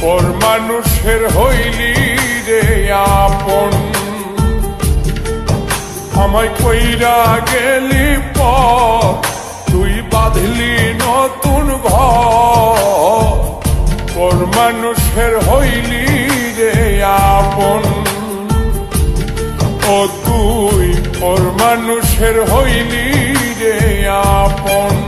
পর মানুষের হইলি রে আপন। আমায় কইরা গেলি প তুই বাঁধলি নতুন ঘর। পর মানুষের হইলি রে আপন। ও তুই ওর মানুষের হইলি রে আপন।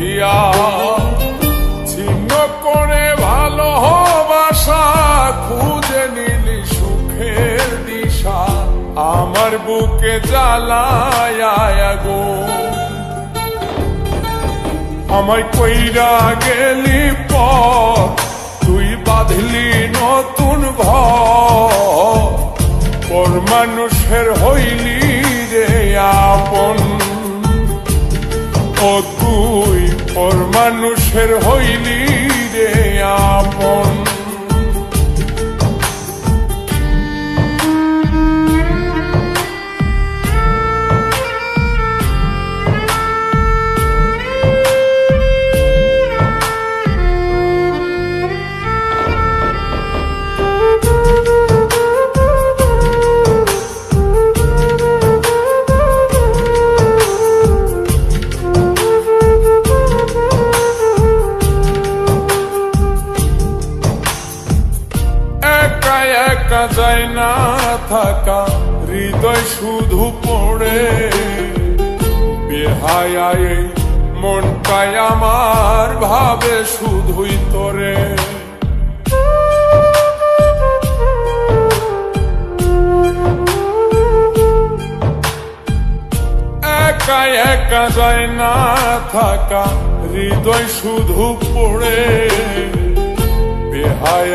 বান্ধিয়া ছিন্ন করে ভালোবাসা খুঁজে নিলি সুখের দিশা। আমার বুকে জ্বালায় গো। আমায় কইরা গেলি পর তুই বাঁধলি নতুন পর মানুষের হইলি রে আপন। ও তুই পর মানুষের হইলি যায় না থাকা, হৃদয় শুধু পড়ে। বেহায় মনটাই আমার ভাবে শুধুই তোরে। একা একা যায় না থাকা, হৃদয় শুধু পড়ে। বেহায়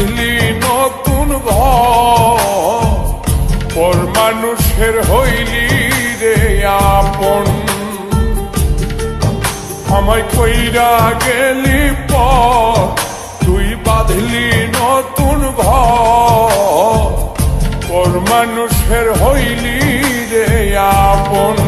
বাঁধলি নতুন পর মানুষের হইলি রে আপন। আমায় কইরা গেলি প তুই বাঁধলি নতুন ঘর। পর মানুষের হইলি রে আপন।